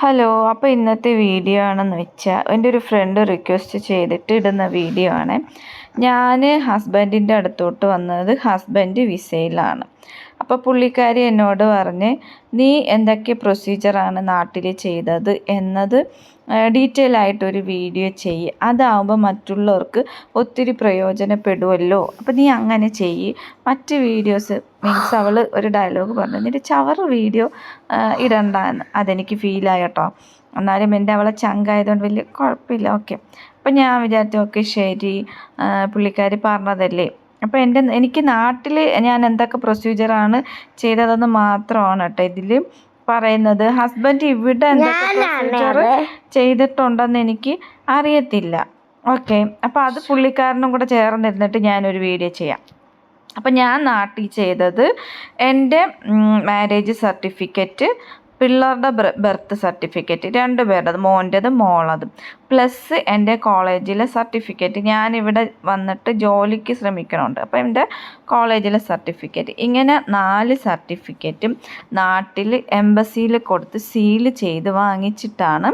Hello അപ്പോൾ ഇന്നത്തെ video ആണെന്ന് വെച്ചാൽ എന്റെ ഒരു ഫ്രണ്ട് റിക്വസ്റ്റ് ചെയ്തിട്ട് ഇടുന്ന വീഡിയോ ആണ്. ഞാൻ ഹസ്ബൻഡിന്റെ അടുത്തോട്ട് വന്നത് ഹസ്ബൻഡ് വിസയിലാണ് അപ്പോൾ പുള്ളിക്കാരി എന്നോട് പറഞ്ഞ് നീ എന്തൊക്കെ പ്രൊസീജിയറാണ് നാട്ടിൽ ചെയ്തത്? എന്നത് ഡീറ്റെയിൽ ആയിട്ടൊരു വീഡിയോ ചെയ്യ്. അതാവുമ്പോൾ മറ്റുള്ളവർക്ക് ഒത്തിരി പ്രയോജനപ്പെടുമല്ലോ അപ്പോൾ നീ അങ്ങനെ ചെയ്യ്. മറ്റ് വീഡിയോസ് മീൻസ് അവൾ ഒരു ഡയലോഗ് പറഞ്ഞു എന്നിട്ട് ചവർ വീഡിയോ ഇടണ്ട എന്ന് അതെനിക്ക് ഫീലായി കേട്ടോ. എന്നാലും എന്റെ അവളെ ചങ്കായതുകൊണ്ട് വലിയ കുഴപ്പമില്ല. ഓക്കെ. അപ്പം ഞാൻ വിചാരിച്ചു ഓക്കെ ശരി. പുള്ളിക്കാരി പറഞ്ഞതല്ലേ? അപ്പോൾ എന്റെ എനിക്ക് നാട്ടിൽ ഞാൻ എന്തൊക്കെ പ്രൊസീജിയറാണ് ചെയ്തതെന്ന് മാത്രമാണ് കേട്ടോ ഇതിൽ പറയുന്നത്. ഹസ്ബൻഡ് ഇവിടെ എന്തൊക്കെ പ്രൊസീജിയർ ചെയ്തിട്ടുണ്ടെന്ന് എനിക്ക് അറിയത്തില്ല. ഓക്കെ അപ്പോൾ അത് പുള്ളിക്കാരനും കൂടെ ചേർന്നിരുന്നിട്ട് ഞാനൊരു വീഡിയോ ചെയ്യാം. അപ്പം ഞാൻ നാട്ടിൽ ചെയ്തത് എന്റെ മാരേജ് സർട്ടിഫിക്കറ്റ് പിള്ളേരുടെ ബർത്ത് സർട്ടിഫിക്കറ്റ് രണ്ട് പേരുടേത് മോന്റെത് മോളത്. പ്ലസ് എന്റെ കോളേജിലെ സർട്ടിഫിക്കറ്റ് ഞാനിവിടെ വന്നിട്ട് ജോലിക്ക് ശ്രമിക്കണമുണ്ട് അപ്പോൾ എന്റെ കോളേജിലെ സർട്ടിഫിക്കറ്റ് ഇങ്ങനെ നാല് സർട്ടിഫിക്കറ്റും നാട്ടിൽ എംബസിയിൽ കൊടുത്ത് സീൽ ചെയ്ത് വാങ്ങിച്ചിട്ടാണ്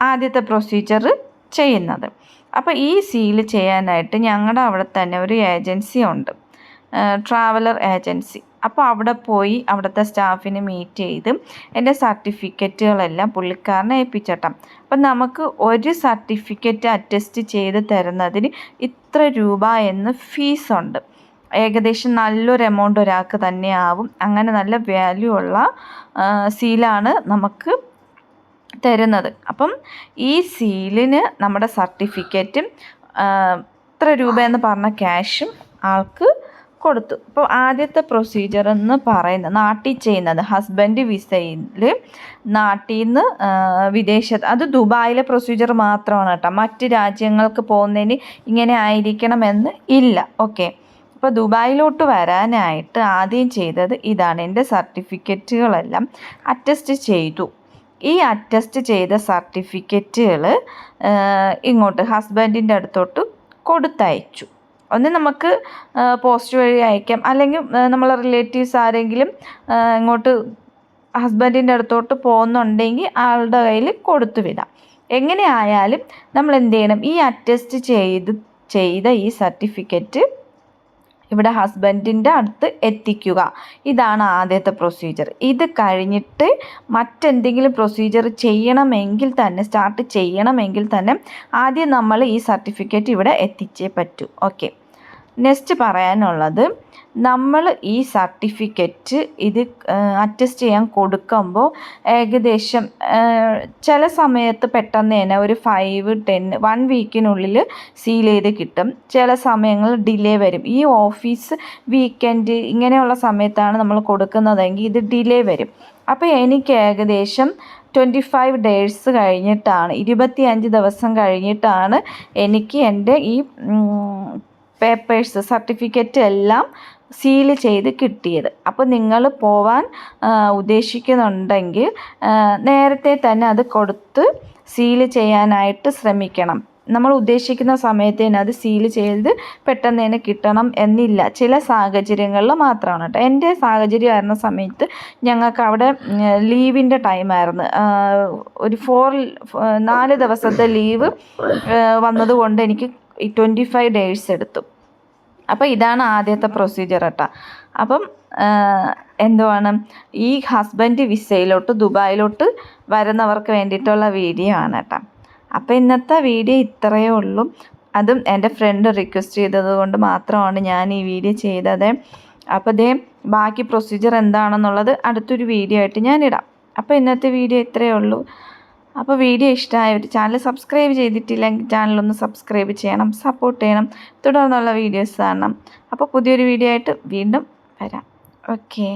ആദ്യത്തെ പ്രൊസീജിയർ ചെയ്യുന്നത്. അപ്പോൾ ഈ സീൽ ചെയ്യാനായിട്ട് ഞങ്ങളുടെ അവിടെ തന്നെ ഒരു ഏജൻസി ഉണ്ട്. ട്രാവലർ ഏജൻസി അപ്പോൾ അവിടെ പോയി അവിടുത്തെ സ്റ്റാഫിനെ മീറ്റ് ചെയ്ത് എന്റെ സർട്ടിഫിക്കറ്റുകളെല്ലാം പുള്ളിക്കാരനെ ഏൽപ്പിച്ചേട്ടാം. അപ്പം നമുക്ക് ഒരു സർട്ടിഫിക്കറ്റ് അറ്റസ്റ്റ് ചെയ്ത് തരുന്നതിന് ഇത്ര രൂപ എന്ന് ഫീസുണ്ട് ഏകദേശം നല്ലൊരു എമൗണ്ട് ഒരാൾക്ക് തന്നെ ആവും. അങ്ങനെ നല്ല വാല്യൂ ഉള്ള സീലാണ് നമുക്ക് തരുന്നത്. അപ്പം ഈ സീലിന് നമ്മുടെ സർട്ടിഫിക്കറ്റും ഇത്ര രൂപയെന്ന് പറഞ്ഞ ക്യാഷും ആൾക്ക് കൊടുത്തു. അപ്പോൾ ആദ്യത്തെ പ്രൊസീജിയർ എന്ന് പറയുന്നത് നാട്ടിൽ ചെയ്യുന്നത്. ഹസ്ബൻഡ് വിസയിൽ നാട്ടിൽ നിന്ന് വിദേശത്ത്. അത് ദുബായിലെ പ്രൊസീജിയർ മാത്രമാണ് കേട്ടോ. മറ്റ് രാജ്യങ്ങൾക്ക് പോകുന്നതിന് ഇങ്ങനെ ആയിരിക്കണമെന്ന് ഇല്ല. ഓക്കെ അപ്പോൾ ദുബായിലോട്ട് വരാനായിട്ട് ആദ്യം ചെയ്തത് ഇതാണ്. എന്റെ സർട്ടിഫിക്കറ്റുകളെല്ലാം അറ്റസ്റ്റ് ചെയ്തു. ഈ അറ്റസ്റ്റ് ചെയ്ത സർട്ടിഫിക്കറ്റുകൾ ഇങ്ങോട്ട് ഹസ്ബൻഡിന്റെ അടുത്തോട്ട് കൊടുത്തയച്ചു. ഒന്ന് നമുക്ക് പോസ്റ്റ് വഴി അയക്കാം. അല്ലെങ്കിൽ നമ്മളെ റിലേറ്റീവ്സ് ആരെങ്കിലും ഇങ്ങോട്ട് ഹസ്ബൻഡിന്റെ അടുത്തോട്ട് പോകുന്നുണ്ടെങ്കിൽ ആളുടെ കയ്യിൽ കൊടുത്തു വിടാം. എങ്ങനെ ആയാലും നമ്മൾ എന്ത് ചെയ്യണം? ഈ അറ്റസ്റ്റ് ചെയ്ത് ചെയ്ത ഈ സർട്ടിഫിക്കറ്റ് ഇവിടെ ഹസ്ബൻഡിന്റെ അടുത്ത് എത്തിക്കുക. ഇതാണ് ആദ്യത്തെ പ്രൊസീജിയർ ഇത് കഴിഞ്ഞിട്ട് മറ്റെന്തെങ്കിലും പ്രൊസീജിയർ ചെയ്യണമെങ്കിൽ തന്നെ സ്റ്റാർട്ട് ചെയ്യണമെങ്കിൽ തന്നെ ആദ്യം നമ്മൾ ഈ സർട്ടിഫിക്കറ്റ് ഇവിടെ എത്തിച്ചേ പറ്റൂ. ഓക്കെ നെക്സ്റ്റ് പറയാനുള്ളത് നമ്മൾ ഈ സർട്ടിഫിക്കറ്റ് ഇത് അറ്റസ്റ്റ് ചെയ്യാൻ കൊടുക്കുമ്പോൾ ഏകദേശം ചില സമയത്ത് പെട്ടെന്ന് തന്നെ ഒരു ഫൈവ് ടെൻ വൺ വീക്കിനുള്ളിൽ സീൽ ചെയ്ത് കിട്ടും. ചില സമയങ്ങളിൽ ഡിലേ വരും. ഈ ഓഫീസ് വീക്കെൻഡ് ഇങ്ങനെയുള്ള സമയത്താണ് നമ്മൾ കൊടുക്കുന്നതെങ്കിൽ ഇത് ഡിലേ വരും. അപ്പോൾ എനിക്ക് ഏകദേശം ട്വന്റി ഫൈവ് ഡേയ്സ് കഴിഞ്ഞിട്ടാണ് ഇരുപത്തി അഞ്ച് ദിവസം കഴിഞ്ഞിട്ടാണ് എനിക്ക് എന്റെ ഈ പേപ്പേഴ്സ് സർട്ടിഫിക്കറ്റ് എല്ലാം സീൽ ചെയ്ത് കിട്ടിയത്. അപ്പോൾ നിങ്ങൾ പോവാൻ ഉദ്ദേശിക്കുന്നുണ്ടെങ്കിൽ നേരത്തെ തന്നെ അത് കൊടുത്ത് സീൽ ചെയ്യാനായിട്ട് ശ്രമിക്കണം. നമ്മൾ ഉദ്ദേശിക്കുന്ന സമയത്ത് തന്നെ അത് സീൽ ചെയ്ത് പെട്ടെന്ന് തന്നെ കിട്ടണം എന്നില്ല. ചില സാഹചര്യങ്ങളിൽ മാത്രമാണ് കേട്ടോ. എന്റെ സാഹചര്യം ആയിരുന്ന സമയത്ത് ഞങ്ങൾക്ക് അവിടെ ലീവിന്റെ ടൈമായിരുന്നു ഒരു ഫോർ നാല് ദിവസത്തെ ലീവ് വന്നതുകൊണ്ട് എനിക്ക് ട്വന്റി ഫൈവ് ഡേയ്സ് എടുത്തു. അപ്പോൾ ഇതാണ് ആദ്യത്തെ പ്രൊസീജിയർ കേട്ടോ അപ്പം എന്തുവാണ്? ഈ ഹസ്ബൻഡ് വിസയിലോട്ട് ദുബായിലോട്ട് വരുന്നവർക്ക് വേണ്ടിയിട്ടുള്ള വീഡിയോ ആണ് കേട്ടോ അപ്പോൾ ഇന്നത്തെ വീഡിയോ ഇത്രയേ ഉള്ളൂ. അതും എന്റെ ഫ്രണ്ട് റിക്വസ്റ്റ് ചെയ്തതുകൊണ്ട് മാത്രമാണ് ഞാൻ ഈ വീഡിയോ ചെയ്തത്. അപ്പോൾ ഇതേ ബാക്കി പ്രൊസീജിയർ എന്താണെന്നുള്ളത് അടുത്തൊരു വീഡിയോ ആയിട്ട് ഞാനിടാം അപ്പോൾ ഇന്നത്തെ വീഡിയോ ഇത്രയേ ഉള്ളൂ. അപ്പോൾ വീഡിയോ ഇഷ്ടമായ ഒരു ചാനൽ സബ്സ്ക്രൈബ് ചെയ്തിട്ടില്ലെങ്കിൽ ചാനലൊന്ന് സബ്സ്ക്രൈബ് ചെയ്യണം സപ്പോർട്ട് ചെയ്യണം. തുടർന്നുള്ള വീഡിയോസ് കാണണം. അപ്പോൾ പുതിയൊരു വീഡിയോ ആയിട്ട് വീണ്ടും വരാം. ഓക്കേ